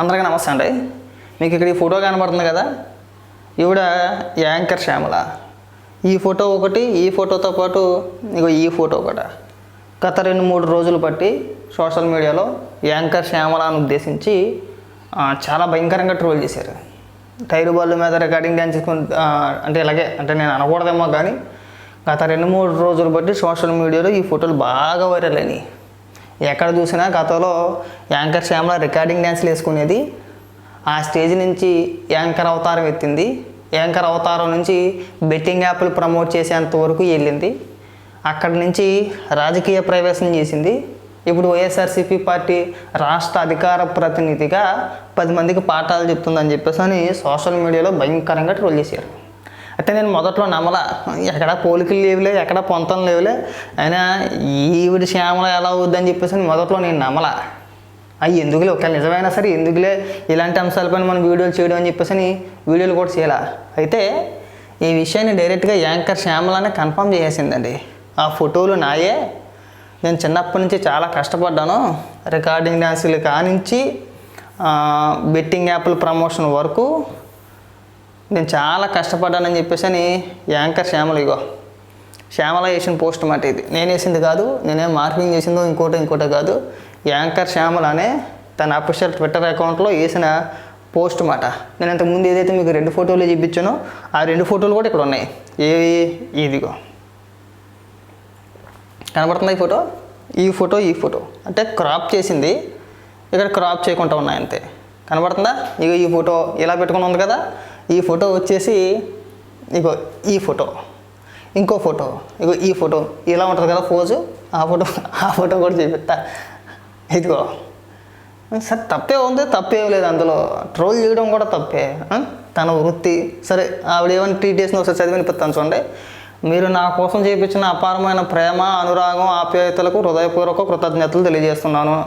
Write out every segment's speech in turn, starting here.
అందరికీ నమస్తే అండి. మీకు ఇక్కడ ఈ ఫోటో కనబడుతుంది కదా? ఈవిడ యాంకర్ శ్యామల. ఈ ఫోటో ఒకటి ఈ ఫోటోతో పాటు ఇగో ఈ ఫోటో ఒకటి. గత రెండు మూడు రోజులు బట్టి సోషల్ మీడియాలో యాంకర్ శ్యామలను ఉద్దేశించి చాలా భయంకరంగా ట్రోల్ చేశారు. టైరు బాల్ మీద రికార్డింగ్ డ్యాన్స్ చేసుకుని అంటే ఇలాగే అంటే నేను అనకూడదేమో కానీ గత రెండు మూడు రోజులు బట్టి సోషల్ మీడియాలో ఈ ఫోటోలు బాగా వైరల్ అయినాయి. ఎక్కడ చూసినా గతంలో యాంకర్ శ్యామల రికార్డింగ్ డ్యాన్స్లు వేసుకునేది. ఆ స్టేజ్ నుంచి యాంకర్ అవతారం ఎత్తింది. యాంకర్ అవతారం నుంచి బెట్టింగ్ యాప్లు ప్రమోట్ చేసేంత వరకు వెళ్ళింది. అక్కడి నుంచి రాజకీయ ప్రవేశం చేసింది. ఇప్పుడు వైఎస్ఆర్సీపీ పార్టీ రాష్ట్ర అధికార ప్రతినిధిగా పది మందికి పాఠాలు చెప్తుందని చెప్పేసి అని సోషల్ మీడియాలో భయంకరంగా ట్రోల్ చేశారు. అయితే నేను మొదట్లో నమ్మల. ఎక్కడ పోలికలు లేవులే ఎక్కడ పొంతం లేవులే. అయినా ఈవిడ శ్యామల ఎలా అవుద్దని చెప్పేసి అని మొదట్లో నేను నమ్మల. అవి ఎందుకులే ఒకవేళ నిజమైనా సరే ఎందుకులే ఇలాంటి అంశాలపైన మనం వీడియోలు చేయడం అని చెప్పేసి అని వీడియోలు కూడా చేయాల. అయితే ఈ విషయాన్ని డైరెక్ట్గా యాంకర్ శ్యామలనే కన్ఫర్మ్ చేసేసిందండి. ఆ ఫోటోలు నాయే. నేను చిన్నప్పటి నుంచి చాలా కష్టపడ్డాను. రికార్డింగ్ డ్యాన్సులు కానించి బెట్టింగ్ యాప్ల ప్రమోషన్ వరకు నేను చాలా కష్టపడ్డానని చెప్పేసి అని యాంకర్ శ్యామల ఇగో. శ్యామల వేసిన పోస్ట్ మాట ఇది. నేను వేసింది కాదు నేనేం మార్కింగ్ చేసిందో ఇంకోటి ఇంకోటో కాదు. యాంకర్ శ్యామల అనే తన అఫీషియల్ ట్విట్టర్ అకౌంట్లో వేసిన పోస్ట్ మాట. నేను ఇంతకుముందు ఏదైతే మీకు రెండు ఫోటోలు చూపించానో ఆ రెండు ఫోటోలు కూడా ఇక్కడ ఉన్నాయి. ఏవి? ఇదిగో. కనబడుతుంది ఈ ఫోటో? ఈ ఫోటో ఈ ఫోటో. అంటే క్రాప్ చేసింది. ఇక్కడ క్రాప్ చేయకుండా ఉన్నాయి అంతే. కనబడుతుందా? ఇగో ఈ ఫోటో ఇలా పెట్టుకుని ఉంది కదా. ఈ ఫోటో వచ్చేసి ఇగో ఈ ఫోటో ఇంకో ఫోటో ఇగో ఈ ఫోటో. ఇలా ఉంటుంది కదా పోజు ఆ ఫోటో ఆ ఫోటో కూడా చూపిస్తా ఇదిగో. సరే తప్పే ఉంది తప్పేం లేదు అందులో. ట్రోల్ చేయడం కూడా తప్పే. తన వృత్తి. సరే ఆవిడ ఏమైనా ట్రీట్ ఒకసారి చదివి చూడండి. మీరు నా కోసం చేయించిన అపారమైన ప్రేమ అనురాగం ఆప్యాయతలకు హృదయపూర్వక కృతజ్ఞతలు తెలియజేస్తున్నాను.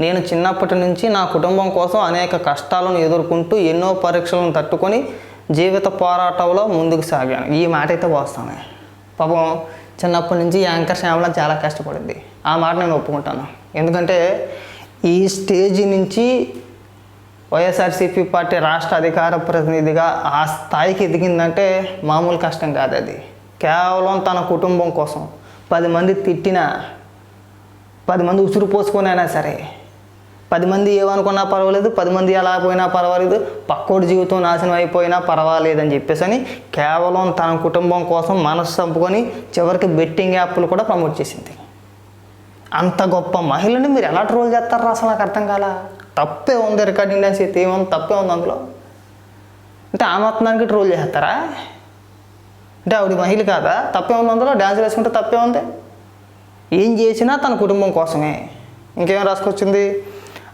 నేను చిన్నప్పటి నుంచి నా కుటుంబం కోసం అనేక కష్టాలను ఎదుర్కొంటూ ఎన్నో పరీక్షలను తట్టుకొని జీవిత పోరాటంలో ముందుకు సాగాను. ఈ మాట అయితే వాస్తాను పాపం చిన్నప్పటి నుంచి యాంకర్ శ్యామల చాలా కష్టపడింది. ఆ మాట నేను ఒప్పుకుంటాను. ఎందుకంటే ఈ స్టేజ్ నుంచి వైఎస్ఆర్సీపీ పార్టీ రాష్ట్ర అధికార ప్రతినిధిగా ఆ స్థాయికి ఎదిగిందంటే మామూలు కష్టం కాదు అది. కేవలం తన కుటుంబం కోసం పది మంది తిట్టినా పది మంది ఉసురు పోసుకొనైనా సరే పది మంది ఏమనుకున్నా పర్వాలేదు పది మంది ఎలా పోయినా పర్వాలేదు పక్కోడి జీవితం నాశనం అయిపోయినా పర్వాలేదని చెప్పేసి అని కేవలం తన కుటుంబం కోసం మనసు చంపుకొని చివరికి బెట్టింగ్ యాప్లు కూడా ప్రమోట్ చేసింది. అంత గొప్ప మహిళని మీరు ఎలా ట్రోల్ చేస్తారా అసలు నాకు అర్థం కాల? తప్పే ఉంది రికార్డింగ్ డ్యాన్స్ అయితే ఏముంది తప్పే ఉంది అందులో? అంటే ఆమాత్మానికి ట్రోల్ చేస్తారా? అంటే ఆవిడ మహిళ కాదా? తప్పే ఉంది అందులో? డ్యాన్స్ వేసుకుంటే తప్పే ఉంది? ఏం చేసినా తన కుటుంబం కోసమే. ఇంకేం రాసుకొచ్చింది?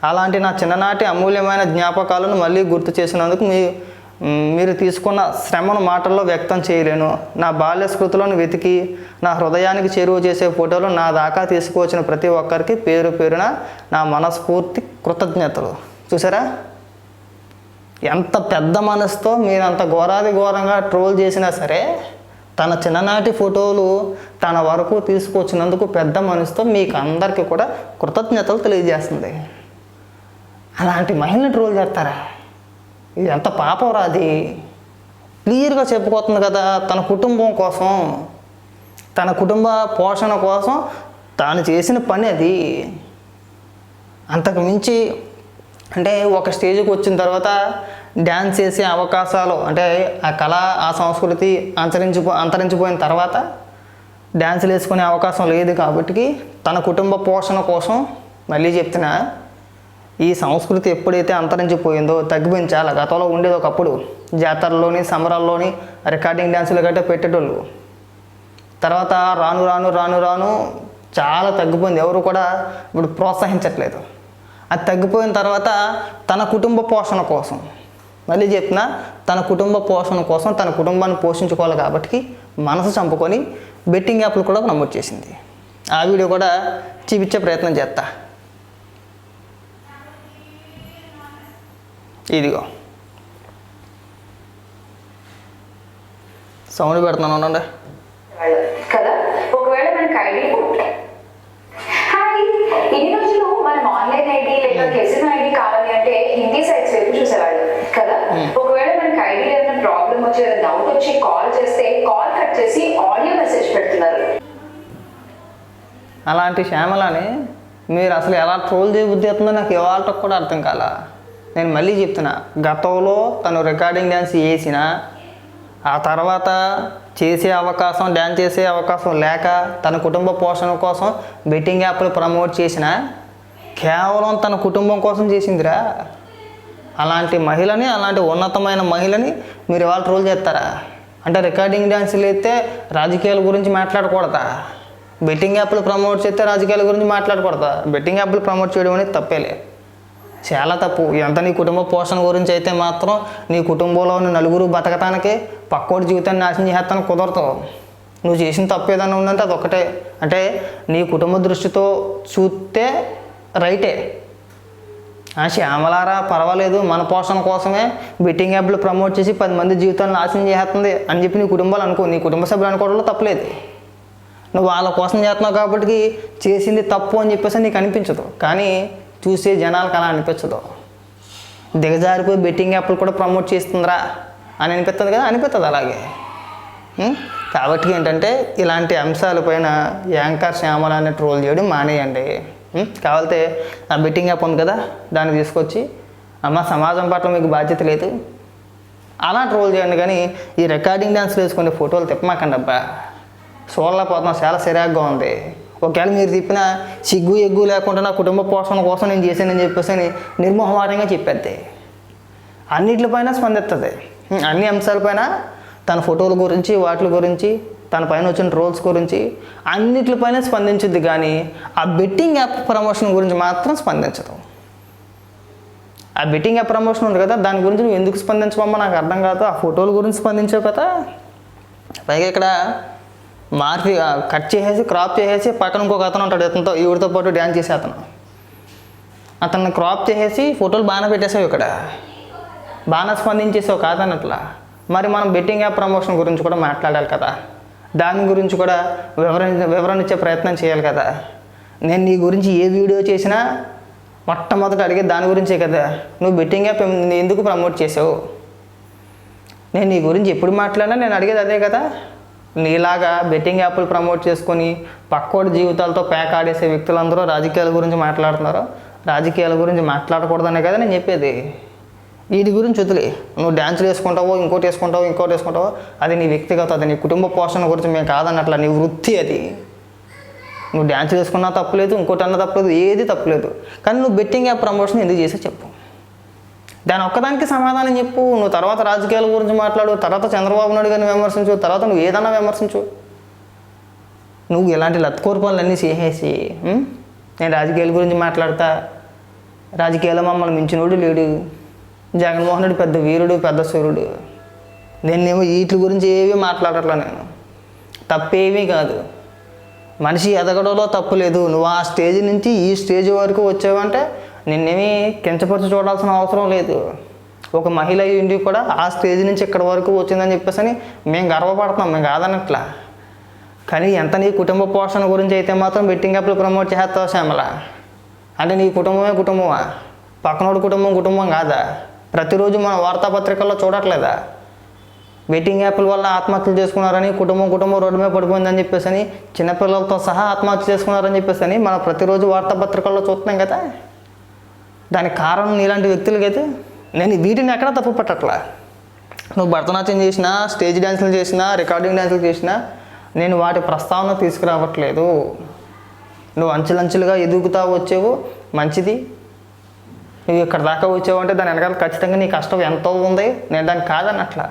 అలాంటి నా చిన్ననాటి అమూల్యమైన జ్ఞాపకాలను మళ్ళీ గుర్తు చేసినందుకు మీ మీరు తీసుకున్న శ్రమను మాటల్లో వ్యక్తం చేయలేను. నా బాల్య స్మృతులను వెతికి నా హృదయానికి చేరువ చేసే ఫోటోలు నా దాకా తీసుకువచ్చిన ప్రతి ఒక్కరికి పేరు పేరున నా మనస్ఫూర్తి కృతజ్ఞతలు. చూసారా? ఎంత పెద్ద మనసుతో మీరు అంత ఘోరాది ఘోరంగా ట్రోల్ చేసినా సరే తన చిన్ననాటి ఫోటోలు తన వరకు తీసుకొచ్చినందుకు పెద్ద మనసుతో మీకు అందరికీ కూడా కృతజ్ఞతలు తెలియజేస్తుంది. అలాంటి మహిళని ట్రోల్ చేస్తారా? ఇది ఎంత పాపం రాది క్లియర్గా చెప్పుకోతుంది కదా తన కుటుంబం కోసం తన కుటుంబ పోషణ కోసం తాను చేసిన పని అది. అంతకు మించి అంటే ఒక స్టేజ్కి వచ్చిన తర్వాత డ్యాన్స్ చేసే అవకాశాలు అంటే ఆ కళ ఆ సంస్కృతి అంతరించిపో అంతరించిపోయిన తర్వాత డ్యాన్సులు వేసుకునే అవకాశం లేదు కాబట్టి తన కుటుంబ పోషణ కోసం మళ్ళీ చెప్తున్నా ఈ సంస్కృతి ఎప్పుడైతే అంతరించిపోయిందో తగ్గిపోయింది చాలా గతంలో ఉండేది ఒకప్పుడు. జాతరలోని సమరాల్లోని రికార్డింగ్ డ్యాన్సులు గట్రా పెట్టేటోళ్ళు. తర్వాత రాను రాను రాను రాను చాలా తగ్గిపోయింది. ఎవరు కూడా ఇప్పుడు ప్రోత్సహించట్లేదు. అది తగ్గిపోయిన తర్వాత తన కుటుంబ పోషణ కోసం. మళ్ళీ చెప్పిన తన కుటుంబ పోషణ కోసం తన కుటుంబాన్ని పోషించుకోవాలి కాబట్టి మనసు చంపుకొని బెట్టింగ్ యాప్లు కూడా నమోదు చేసింది. ఆ వీడియో కూడా చూపించే ప్రయత్నం చేస్తా. ఇదిగో. సౌండ్ పెడుతున్నాను ఉండండి. కదా? ఒకవేళ మనకి ఐడి హాయ్ ఇన్ని రోజులు మనం ఆన్లైన్ ఐడి లేదా కెసిన్ ఐడి కావాలి అంటే హిందీ టీవీ సైట్స్ వైపు చూసేవాళ్ళు కదా? ఒకవేళ మనకి ఐడి ఏమైనా ప్రాబ్లం వచ్చి డౌట్ వచ్చి కాల్ చేస్తే కాల్ కట్ చేసి ఆడియో మెసేజ్ పెడుతున్నారు. అలాంటి శ్యామలని మీరు అసలు ఎలా ట్రోల్ చేయబుద్ధి అవుతుందో నాకు ఇవాళ కూడా అర్థం కాల. నేను మళ్ళీ చెప్తున్నా గతంలో తను రికార్డింగ్ డ్యాన్స్ చేసిన ఆ తర్వాత చేసే అవకాశం డ్యాన్స్ చేసే అవకాశం లేక తన కుటుంబ పోషణ కోసం బెట్టింగ్ యాప్లు ప్రమోట్ చేసిన కేవలం తన కుటుంబం కోసం చేసిందిరా. అలాంటి మహిళని అలాంటి ఉన్నతమైన మహిళని మీరు ఇవాళ ట్రోల్ చేస్తారా? అంటే రికార్డింగ్ డ్యాన్సులు అయితే రాజకీయాల గురించి మాట్లాడకూడదా? బెట్టింగ్ యాప్లు ప్రమోట్ చేస్తే రాజకీయాల గురించి మాట్లాడకూడదా? బెట్టింగ్ యాప్లు ప్రమోట్ చేయడం అనేది తప్పేలే. చాలా తప్పు. ఎంత నీ కుటుంబ పోషణ గురించి అయితే మాత్రం నీ కుటుంబంలో ఉన్న నలుగురు బతకటానికి పక్కోడి జీవితాన్ని నాశనం చేస్తాను కుదరదు. నువ్వు చేసిన తప్పు ఏదైనా ఉందంటే అది ఒకటే అంటే నీ కుటుంబ దృష్టితో చూస్తే రైటే. ఆ శ్యామలారా పర్వాలేదు మన పోషణ కోసమే బెట్టింగ్ యాప్లు ప్రమోట్ చేసి పది మంది జీవితాలను నాశనం చేస్తుంది అని చెప్పి నీ కుటుంబాలు అనుకో. నీ కుటుంబ సభ్యులు అనుకోవడంలో తప్పలేదు. నువ్వు వాళ్ళ కోసం చేస్తున్నావు కాబట్టి చేసింది తప్పు అని చెప్పేసి నీకు అనిపించదు. కానీ చూసే జనాలకు అలా అనిపించదు. దిగజారిపోయి బెట్టింగ్ యాప్లు కూడా ప్రమోట్ చేస్తుందిరా అని అనిపిస్తుంది కదా అనిపిస్తుంది అలాగే. కాబట్టి ఏంటంటే ఇలాంటి అంశాలపైన యాంకర్ శ్యామలాన్ని ట్రోల్ చేయడం మానేయండి. కావాలంటే ఆ బెట్టింగ్ యాప్ ఉంది కదా దాన్ని తీసుకొచ్చి అమ్మ సమాజం పట్ల మీకు బాధ్యత లేదు. అలా ట్రోల్ చేయండి కానీ ఈ రికార్డింగ్ డ్యాన్స్లు వేసుకునే ఫోటోలు తిప్పమాకండి అబ్బా. చూడలేకపోతున్నాం చాలా సిరాగ్గా ఉంది. ఒకవేళ మీరు తిప్పిన సిగ్గు ఎగ్గు లేకుండా నా కుటుంబ పోషణ కోసం నేను చేశానని చెప్పేసి అని నిర్మోహమాటంగా చెప్పేద్ది. అన్నిటిపైన స్పందిస్తుంది అన్ని అంశాలపైన తన ఫోటోల గురించి వాటి గురించి తన పైన వచ్చిన రోల్స్ గురించి అన్నిటిపైన స్పందించుద్ది కానీ ఆ బెట్టింగ్ యాప్ ప్రమోషన్ గురించి మాత్రం స్పందించదు. ఆ బెట్టింగ్ యాప్ ప్రమోషన్ ఉంది కదా దాని గురించి నువ్వు ఎందుకు స్పందించమమ్మా నాకు అర్థం కాదు. ఆ ఫోటోల గురించి స్పందించావు కదా. పైగా ఇక్కడ మార్పి కట్ చేసేసి క్రాప్ చేసేసి పక్కన ఇంకొక అతను ఉంటాడు ఇతనితో ఈవిడితో పాటు డ్యాన్స్ చేసే అతను. అతన్ని క్రాప్ చేసేసి ఫోటోలు బాగానే పెట్టేసావు ఇక్కడ. బాగానే స్పందించేసావు కాదన్నట్లా మరి మనం బెట్టింగ్ యాప్ ప్రమోషన్ గురించి కూడా మాట్లాడాలి కదా. దాని గురించి కూడా వివరణ వివరణ ఇచ్చే ప్రయత్నం చేయాలి కదా. నేను నీ గురించి ఏ వీడియో చేసినా మొట్టమొదట అడిగే దాని గురించే కదా. నువ్వు బెట్టింగ్ యాప్ ఎందుకు ప్రమోట్ చేసావు? నేను నీ గురించి ఎప్పుడు మాట్లాడినా నేను అడిగేది అదే కదా. నీలాగా బెట్టింగ్ యాప్లు ప్రమోట్ చేసుకొని పక్కోటి జీవితాలతో ప్యాక్ ఆడేసే వ్యక్తులందరూ రాజకీయాల గురించి మాట్లాడుతున్నారు? రాజకీయాల గురించి మాట్లాడకూడదనే కదా నేను చెప్పేది. వీటి గురించి వదిలే. నువ్వు డ్యాన్సులు వేసుకుంటావో ఇంకోటి వేసుకుంటావో ఇంకోటి వేసుకుంటావో అది నీ వ్యక్తిగత అది నీ కుటుంబ పోషణ గురించి మేము కాదన్నట్ల నీ వృత్తి అది. నువ్వు డ్యాన్స్ వేసుకున్నా తప్పులేదు ఇంకోటి అన్నా తప్పులేదు ఏది తప్పులేదు. కానీ నువ్వు బెట్టింగ్ యాప్ ప్రమోషన్ ఎందుకు చేసో చెప్పు. దాని ఒక్కదానికి సమాధానం చెప్పు. నువ్వు తర్వాత రాజకీయాల గురించి మాట్లాడు. తర్వాత చంద్రబాబు నాయుడు గారిని విమర్శించు. తర్వాత నువ్వు ఏదన్నా విమర్శించు. నువ్వు ఇలాంటి లత్కోరు పనులన్నీ చేసేసి నేను రాజకీయాల గురించి మాట్లాడతా. రాజకీయాల్లో మమ్మల్ని మించినోడు లేడు. జగన్మోహన్ రెడ్డి పెద్ద వీరుడు పెద్ద సూర్యుడు నేనేమో వీటి గురించి ఏమీ మాట్లాడట్లా నేను. తప్పేమీ కాదు. మనిషి ఎదగడంలో తప్పు లేదు. నువ్వు ఆ స్టేజ్ నుంచి ఈ స్టేజ్ వరకు వచ్చావంటే నిన్నేమీ కించపరిచి చూడాల్సిన అవసరం లేదు. ఒక మహిళ ఇండి కూడా ఆ స్టేజ్ నుంచి ఇక్కడ వరకు వచ్చిందని చెప్పేసి అని మేము గర్వపడుతున్నాం మేము కాదన్నట్లా కానీ ఎంత నీ కుటుంబ పోషణ గురించి అయితే మాత్రం బెట్టింగ్ యాప్లు ప్రమోట్ చేస్తావు శ్యామల? అంటే నీ కుటుంబమే కుటుంబమా? పక్కనోడి కుటుంబం కుటుంబం కాదా? ప్రతిరోజు మన వార్తాపత్రికల్లో చూడట్లేదా? బెట్టింగ్ యాప్ల వల్ల ఆత్మహత్యలు చేసుకున్నారని కుటుంబం కుటుంబం రోడ్డు మీద పడిపోయిందని చెప్పేసి అని చిన్నపిల్లలతో సహా ఆత్మహత్య చేసుకున్నారని చెప్పేసి అని మనం ప్రతిరోజు వార్తాపత్రికల్లో చూస్తున్నాం కదా. దానికి కారణం నీలాంటి వ్యక్తులకైతే నేను వీటిని ఎక్కడ తప్పు పట్టట్లా. నువ్వు భరతనాట్యం చేసినా స్టేజ్ డ్యాన్సులు చేసినా రికార్డింగ్ డ్యాన్సులు చేసినా నేను వాటి ప్రస్తావన తీసుకురావట్లేదు. నువ్వు అంచెలంచెలుగా ఎదుగుతా వచ్చేవు మంచిది. నువ్వు ఇక్కడ దాకా వచ్చావు అంటే దాని వెనకాల ఖచ్చితంగా నీ కష్టం ఎంతో ఉంది. నేను దాన్ని కాదన్నట్లా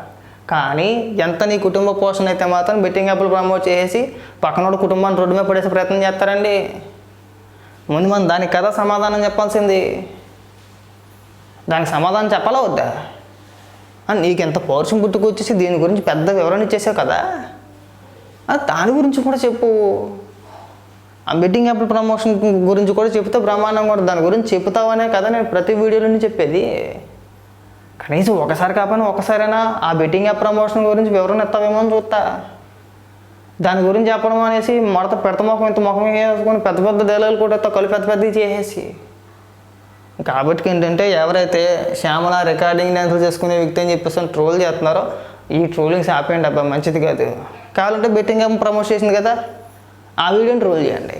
కానీ ఎంత నీ కుటుంబ పోషణ అయితే మాత్రం బెట్టింగ్ యాప్లు ప్రమోట్ చేసి పక్కనోడు కుటుంబాన్ని రోడ్డు మీద పడేసే ప్రయత్నం చేస్తారండి. ముందు మనం దానికి కదా సమాధానం చెప్పాల్సింది. దానికి సమాధానం చెప్పాలా వద్దా? నీకు ఎంత పౌరుషం పుట్టుకొచ్చేసి దీని గురించి పెద్ద వివరణ ఇచ్చేసావు కదా? దాని గురించి కూడా చెప్పు. ఆ బెట్టింగ్ యాప్ ప్రమోషన్ గురించి కూడా చెప్తే బ్రహ్మాండం కూడా దాని గురించి చెప్తావనే కదా నేను ప్రతి వీడియోలోనే చెప్పేది. కనీసం ఒకసారి కాకపోయినా ఒకసారైనా ఆ బెట్టింగ్ యాప్ ప్రమోషన్ గురించి వివరణ ఇస్తావేమో అని చూస్తా. దాని గురించి చెప్పడం అనేసి మడత పెడత ముఖం ఇంత ముఖం వేసుకొని పెద్ద పెద్ద డైలాగులు కూడా కలిపి పెద్ద పెద్దది చేసేసి. కాబట్టి ఏంటంటే ఎవరైతే శ్యామల రికార్డింగ్ డ్యాన్సులు చేసుకునే వ్యక్తి అని చెప్పేసి ట్రోల్ చేస్తున్నారో ఈ ట్రోలింగ్స్ ఆపేయండి అబ్బా మంచిది కాదు. కావాలంటే బెట్టింగ్ ప్రమోట్ చేసింది కదా ఆ వీడియోని ట్రోల్ చేయండి.